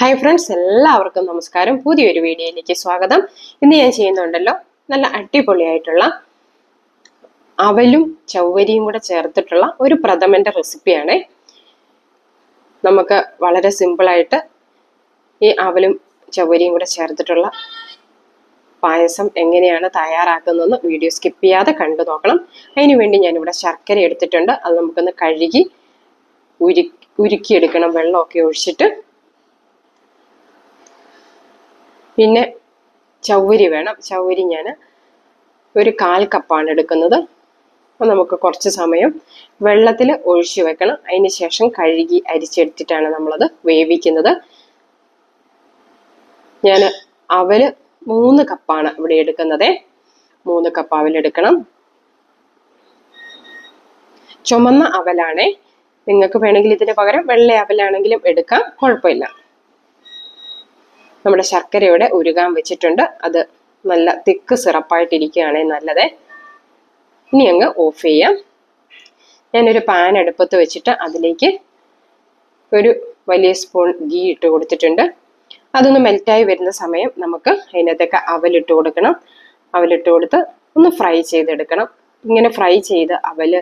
Hi friends എല്ലാവർക്കും നമസ്കാരം. പുതിയൊരു വീഡിയോയിലേക്ക് സ്വാഗതം. ഇന്ന് ഞാൻ ചെയ്യുന്നുണ്ടല്ലോ നല്ല അടിപൊളിയായിട്ടുള്ള അവലും ചൗവരിയും കൂടെ ചേർത്തിട്ടുള്ള ഒരു പ്രഥമന്റെ റെസിപ്പിയാണ് നമുക്ക് വളരെ സിമ്പിളായിട്ട് ഈ അവലും ചൗവരിയും കൂടെ ചേർത്തിട്ടുള്ള പായസം എങ്ങനെയാണ് തയ്യാറാക്കുന്നതെന്ന് വീഡിയോ സ്കിപ്പ് ചെയ്യാതെ കണ്ടു നോക്കണം. അതിനു വേണ്ടി ഞാനിവിടെ ശർക്കര എടുത്തിട്ടുണ്ട്. അത് നമുക്കൊന്ന് കഴുകി ഉരു ഉരുക്കിയെടുക്കണം. വെള്ളമൊക്കെ ഒഴിച്ചിട്ട് പിന്നെ ചൗവരി വേണം. ചൗവരി ഞാൻ ഒരു കാൽ കപ്പാണ് എടുക്കുന്നത്. അപ്പോൾ നമുക്ക് കുറച്ച് സമയം വെള്ളത്തിൽ ഒഴിച്ചു വെക്കണം. അതിന് ശേഷം കഴുകി അരിച്ചെടുത്തിട്ടാണ് നമ്മളത് വേവിക്കുന്നത്. ഞാൻ അവൽ മൂന്ന് കപ്പാണ് ഇവിടെ എടുക്കുന്നത്. മൂന്ന് കപ്പ് അവലെടുക്കണം ചുമന്ന അവലാണേ. നിങ്ങൾക്ക് വേണമെങ്കിൽ ഇതിന് പകരം വെള്ള അവലാണെങ്കിലും എടുക്കാം. കുഴപ്പമില്ല. നമ്മുടെ ശർക്കര ഇവിടെ ഉരുകാൻ വെച്ചിട്ടുണ്ട്. അത് നല്ല തിക്ക് സിറപ്പായിട്ടിരിക്കുകയാണെ നല്ലത്. ഇനി അങ്ങ് ഓഫ് ചെയ്യാം. ഞാനൊരു പാൻ അടുപ്പത്ത് വെച്ചിട്ട് അതിലേക്ക് ഒരു വലിയ സ്പൂൺ ഗീ ഇട്ട് കൊടുത്തിട്ടുണ്ട്. അതൊന്ന് മെൽറ്റായി വരുന്ന സമയം നമുക്ക് അതിനകത്തേക്ക് അവലിട്ട് കൊടുക്കണം. അവലിട്ട് കൊടുത്ത് ഒന്ന് ഫ്രൈ ചെയ്തെടുക്കണം. ഇങ്ങനെ ഫ്രൈ ചെയ്ത് അവൽ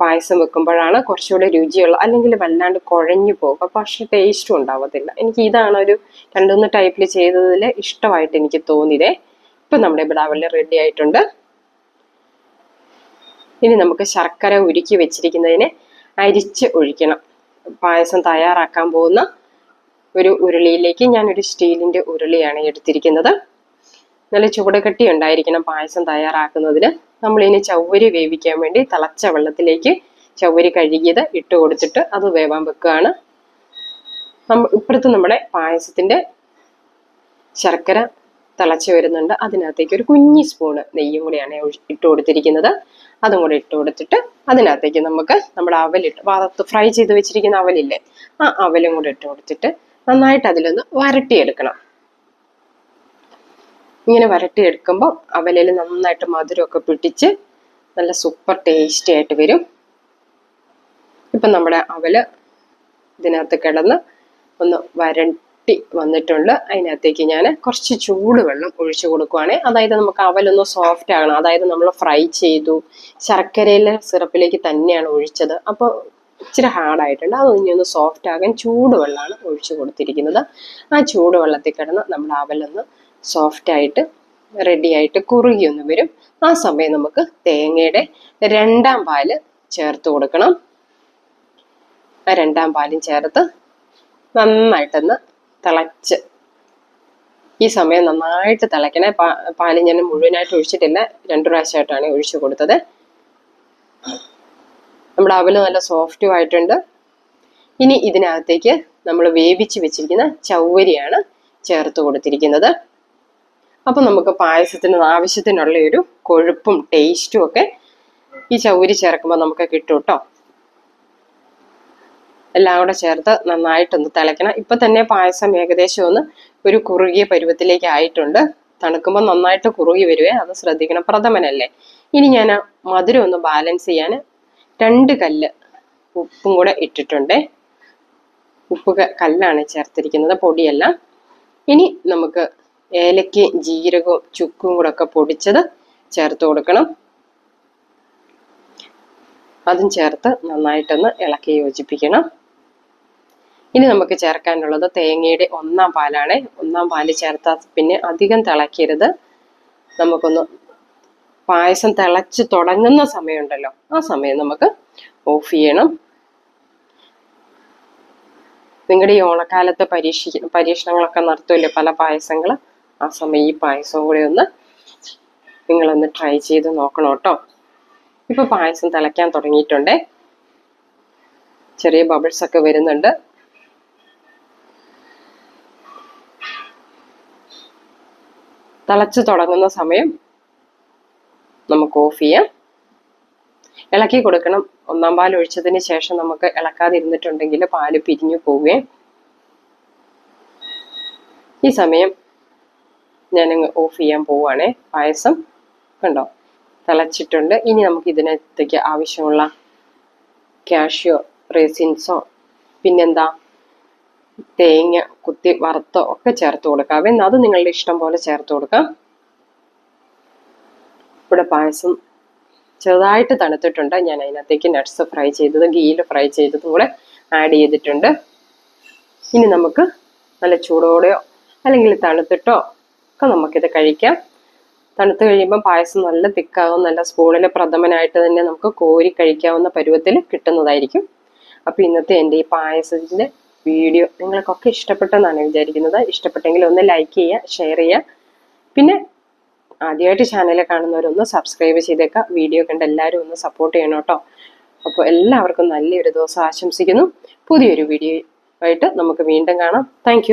പായസം വെക്കുമ്പോഴാണ് കുറച്ചുകൂടെ രുചിയുള്ള അല്ലെങ്കിൽ വല്ലാണ്ട് കുഴഞ്ഞു പോകും. പക്ഷെ ടേസ്റ്റും ഉണ്ടാവത്തില്ല. എനിക്ക് ഇതാണ് ഒരു രണ്ടുമൂന്ന് ടൈപ്പിൽ ചെയ്തതിൽ ഇഷ്ടമായിട്ട് എനിക്ക് തോന്നിയതേ. ഇപ്പം നമ്മുടെ ഇവിടെ അവൽ റെഡി ആയിട്ടുണ്ട്. ഇനി നമുക്ക് ശർക്കര ഉരുക്കി വെച്ചിരിക്കുന്നതിനെ അരിച്ച് ഒഴിക്കണം. പായസം തയ്യാറാക്കാൻ പോകുന്ന ഒരു ഉരുളിയിലേക്ക് ഞാനൊരു സ്റ്റീലിന്റെ ഉരുളിയാണ് എടുത്തിരിക്കുന്നത്. നല്ല ചൂടക്കട്ടി ഉണ്ടായിരിക്കണം പായസം തയ്യാറാക്കുന്നതിന്. നമ്മൾ ഇനി ചവ്വരി വേവിക്കാൻ വേണ്ടി തിളച്ച വെള്ളത്തിലേക്ക് ചവ്വരി കഴുകിയത് ഇട്ട് കൊടുത്തിട്ട് അത് വേവാൻ വെക്കുകയാണ്. ഇപ്പുറത്ത് നമ്മുടെ പായസത്തിന്റെ ശർക്കര തിളച്ച് വരുന്നുണ്ട്. അതിനകത്തേക്ക് ഒരു കുഞ്ഞി സ്പൂണ് നെയ്യും കൂടിയാണ് ഇട്ട് കൊടുത്തിരിക്കുന്നത്. അതും കൂടെ ഇട്ട് കൊടുത്തിട്ട് അതിനകത്തേക്ക് നമുക്ക് നമ്മുടെ അവലിട്ട് വറുത്ത് ഫ്രൈ ചെയ്ത് വെച്ചിരിക്കുന്ന അവലില്ലേ ആ അവലും കൂടി ഇട്ട് കൊടുത്തിട്ട് നന്നായിട്ട് അതിലൊന്ന് വരട്ടിയെടുക്കണം. ഇങ്ങനെ വരട്ടി എടുക്കുമ്പോൾ അവലയിൽ നന്നായിട്ട് മധുരമൊക്കെ പിടിച്ച് നല്ല സൂപ്പർ ടേസ്റ്റി ആയിട്ട് വരും. ഇപ്പം നമ്മുടെ അവൽ ഇതിനകത്ത് കിടന്ന് ഒന്ന് വരട്ടി വന്നിട്ടുണ്ട്. അതിനകത്തേക്ക് ഞാൻ കുറച്ച് ചൂടുവെള്ളം ഒഴിച്ചു കൊടുക്കുവാണേ. അതായത് നമുക്ക് അവലൊന്ന് സോഫ്റ്റ് ആകണം. അതായത് നമ്മൾ ഫ്രൈ ചെയ്തു. ശർക്കരയിലെ സിറപ്പിലേക്ക് തന്നെയാണ് ഒഴിച്ചത്. അപ്പോൾ ഇച്ചിരി ഹാർഡായിട്ടുണ്ട് അതൊന്ന് ഒന്ന് സോഫ്റ്റ് ആകാൻ ചൂടുവെള്ളമാണ് ഒഴിച്ചു കൊടുത്തിരിക്കുന്നത്. ആ ചൂടുവെള്ളത്തിൽ കിടന്ന് നമ്മുടെ അവലൊന്ന് സോഫ്റ്റ് ആയിട്ട് റെഡി ആയിട്ട് കുറുകി ഒന്ന് വരും. ആ സമയം നമുക്ക് തേങ്ങയുടെ രണ്ടാം പാൽ ചേർത്ത് കൊടുക്കണം. ആ രണ്ടാം പാലും ചേർത്ത് നന്നായിട്ടൊന്ന് തിളച്ച്. ഈ സമയം നന്നായിട്ട് തിളയ്ക്കണേ. പാ പാൽ ഞാൻ മുഴുവനായിട്ട് ഒഴിച്ചിട്ടില്ല. രണ്ടു പ്രാവശ്യമായിട്ടാണ് ഒഴിച്ചു കൊടുത്തത്. നമ്മുടെ അവൽ നല്ല സോഫ്റ്റും ആയിട്ടുണ്ട്. ഇനി ഇതിനകത്തേക്ക് നമ്മൾ വേവിച്ച് വെച്ചിരിക്കുന്ന ചൗവരിയാണ് ചേർത്ത് കൊടുത്തിരിക്കുന്നത്. അപ്പൊ നമുക്ക് പായസത്തിന് ആവശ്യത്തിനുള്ള ഒരു കൊഴുപ്പും ടേസ്റ്റും ഒക്കെ ഈ ചൗരി ചേർക്കുമ്പോൾ നമുക്ക് കിട്ടും കേട്ടോ എല്ലാം കൂടെ ചേർത്ത് നന്നായിട്ടൊന്ന് തിളയ്ക്കണം. ഇപ്പൊ തന്നെ പായസം ഏകദേശം ഒന്ന് ഒരു കുറുകിയ പരുവത്തിലേക്ക് ആയിട്ടുണ്ട്. തണുക്കുമ്പോൾ നന്നായിട്ട് കുറുകി വരുവേ അത് ശ്രദ്ധിക്കണം. പ്രഥമനല്ലേ? ഇനി ഞാൻ മധുരം ഒന്ന് ബാലൻസ് ചെയ്യാൻ രണ്ട് കല്ല് ഉപ്പും കൂടെ ഇട്ടിട്ടുണ്ട്. ഉപ്പ് കല്ലാണ് ചേർത്തിരിക്കുന്നത് പൊടിയല്ല. ഇനി നമുക്ക് ഏലക്കയും ജീരകവും ചുക്കും കൂടെ ഒക്കെ പൊടിച്ചത് ചേർത്ത് കൊടുക്കണം. അതും ചേർത്ത് നന്നായിട്ടൊന്ന് ഇളക്കി യോജിപ്പിക്കണം. ഇനി നമുക്ക് ചേർക്കാനുള്ളത് തേങ്ങയുടെ ഒന്നാം പാലാണ്. ഒന്നാം പാൽ ചേർത്താൽ പിന്നെ അധികം തിളക്കരുത് നമുക്കൊന്ന് പായസം തിളച്ച് തുടങ്ങുന്ന സമയമുണ്ടല്ലോ ആ സമയം നമുക്ക് ഓഫ് ചെയ്യണം. നിങ്ങളുടെ ഈ ഓണക്കാലത്ത് പരീക്ഷ പരീക്ഷണങ്ങളൊക്കെ നടത്തുമല്ലോ പല പായസങ്ങൾ ആ സമയം ഈ പായസം കൂടെ ഒന്ന് നിങ്ങളൊന്ന് ട്രൈ ചെയ്ത് നോക്കണം കേട്ടോ ഇപ്പൊ പായസം തിളയ്ക്കാൻ തുടങ്ങിയിട്ടുണ്ടേ. ചെറിയ ബബിൾസ് ഒക്കെ വരുന്നുണ്ട്. തിളച്ച് തുടങ്ങുന്ന സമയം നമുക്ക് ഓഫ് ചെയ്യാം. ഇളക്കി കൊടുക്കണം. ഒന്നാം പാൽ ഒഴിച്ചതിന് ശേഷം നമുക്ക് ഇളക്കാതിരുന്നിട്ടുണ്ടെങ്കിൽ പാൽ പിരിഞ്ഞു പോവുകയും ഈ സമയം ഞാനങ്ങ് ഓഫ് ചെയ്യാൻ പോവുകയാണേ പായസം കണ്ടോ? തിളച്ചിട്ടുണ്ട്. ഇനി നമുക്ക് ഇതിനകത്തേക്ക് ആവശ്യമുള്ള കാഷ്യോ റേസിൻസോ പിന്നെന്താ? തേങ്ങ കുത്തി വറുത്തോ ഒക്കെ ചേർത്ത് കൊടുക്കാം. എന്നാൽ അത് നിങ്ങളുടെ ഇഷ്ടം പോലെ ചേർത്ത് കൊടുക്കാം. ഇവിടെ പായസം ചെറുതായിട്ട് തണുത്തിട്ടുണ്ട്. ഞാൻ അതിനകത്തേക്ക് നട്ട്സ് ഫ്രൈ ചെയ്തത് ഗീയിൽ ഫ്രൈ ചെയ്തതും കൂടെ ആഡ് ചെയ്തിട്ടുണ്ട്. ഇനി നമുക്ക് നല്ല ചൂടോടെയോ അല്ലെങ്കിൽ തണുത്തിട്ടോ ഒക്കെ നമുക്കിത് കഴിക്കാം. തണുത്ത് കഴിയുമ്പോൾ പായസം നല്ല തിക്കാവും നല്ല സ്പൂണിൽ പ്രഥമനായിട്ട് തന്നെ നമുക്ക് കോരി കഴിക്കാവുന്ന പരുവത്തിൽ കിട്ടുന്നതായിരിക്കും. അപ്പോൾ ഇന്നത്തെ എന്റെ ഈ പായസത്തിന്റെ വീഡിയോ നിങ്ങൾക്കൊക്കെ ഇഷ്ടപ്പെട്ടെന്നാണ് വിചാരിക്കുന്നത്. ഇഷ്ടപ്പെട്ടെങ്കിൽ ഒന്ന് ലൈക്ക് ചെയ്യുക ഷെയർ ചെയ്യുക. പിന്നെ ആദ്യമായിട്ട് ചാനൽ കാണുന്നവരൊന്ന് സബ്സ്ക്രൈബ് ചെയ്തേക്കാം. വീഡിയോ കണ്ട് എല്ലാവരും ഒന്ന് സപ്പോർട്ട് ചെയ്യണം കേട്ടോ. അപ്പോൾ എല്ലാവർക്കും നല്ലൊരു ദിവസം ആശംസിക്കുന്നു. പുതിയൊരു വീഡിയോ ആയിട്ട് നമുക്ക് വീണ്ടും കാണാം. Thank